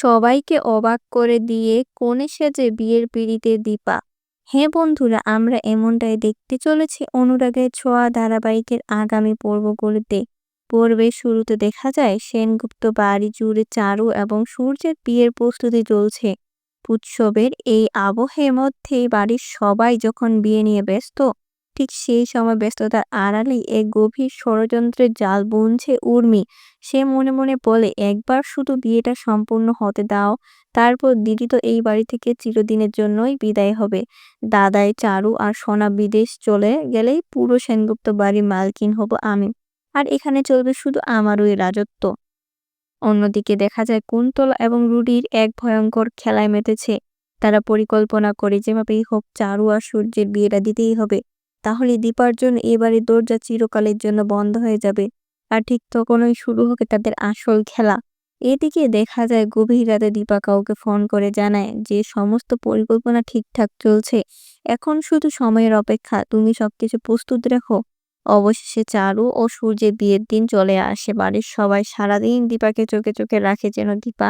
সবাইকে অবাক করে দিয়ে কনে সেজে বিয়ের পিড়িতে দীপা হ্যাঁ বন্ধুরা, আমরা এমনটাই দেখতে চলেছি অনুরাগের ছোঁয়া ধারাবাহিকের আগামী পর্বগুলিতে। পর্বের শুরুতে দেখা যায় সেনগুপ্ত বাড়ি জুড়ে চারু এবং সূর্যের বিয়ের প্রস্তুতি চলছে। উৎসবের এই আবহের মধ্যে বাড়ির সবাই যখন বিয়ে নিয়ে ব্যস্ত ঠিক সেই সময় ব্যস্ততার আড়ালেই এক গভীর ষড়যন্ত্রের জাল বুনছে উর্মি। সে মনে মনে বলে, একবার শুধু বিয়েটা সম্পূর্ণ হতে দাও, তারপর দিদি তো এই বাড়ি থেকে চিরদিনের জন্যই বিদায় হবে। দাদাই চারু আর সোনা বিদেশ চলে গেলেই পুরো সেনগুপ্ত বাড়ির মালকিন হব আমি, আর এখানে চলবে শুধু আমারই রাজত্ব। অন্যদিকে দেখা যায় কুন্তলা এবং রুডির এক ভয়ঙ্কর খেলায় মেতেছে। তারা পরিকল্পনা করে যেভাবেই হোক চারু আর সূর্যের বিয়েটা দিতেই হবে। তাহলে দীপার জন্য এবারে দরজা চিরকালের জন্য বন্ধ হয়ে যাবে। আর ঠিক তখনই শুরু হবে তাদের আসল খেলা। এদিকে দেখা যায় গভীর রাতে দীপা কাউকে ফোন করে জানায় যে সমস্ত পরিকল্পনা ঠিকঠাক চলছে। এখন শুধু সময়ের অপেক্ষা, তুমি সবকিছু প্রস্তুত রাখো। অবশেষে চারু ও সূর্যের বিয়ের দিন চলে আসে। বাড়ির সবাই সারাদিন দীপাকে চোখে চোখে রাখে যেন দীপা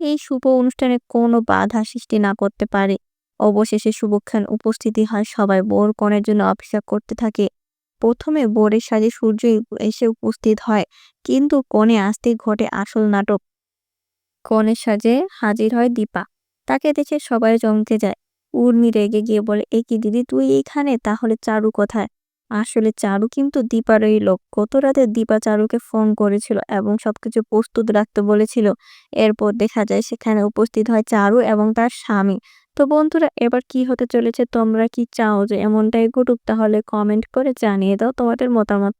এই শুভ অনুষ্ঠানে কোনো বাধা সৃষ্টি না করতে পারে। অবশেষে শুভক্ষণ উপস্থিতি হয় সবাই বোর কনের জন্য অপেক্ষা করতে থাকে। প্রথমে বোরের সাজে সূর্য এসে উপস্থিত হয়, কিন্তু কনে আসতেই ঘটে আসল নাটক। কনের সাজে হাজির হয় দীপা। তাকে দেখে সবাই চমকে যায়। উর্মি রেগে গিয়ে বলে, এ কি দিদি, তুই এইখানে? তাহলে চারু কোথায়? আসলে চারু কিন্তু দীপার দীপারই লোক। গত রাতে দীপা চারুকে ফোন করেছিল এবং সবকিছু প্রস্তুত রাখতে বলেছিল। এরপর দেখা যায় সেখানে উপস্থিত হয় চারু এবং তার স্বামী। তো বন্ধুরা, এবার কি হতে চলেছে? তোমরা কি চাও যে এমনটাই ঘটুক? তাহলে কমেন্ট করে জানিয়ে দাও তোমাদের মতামত।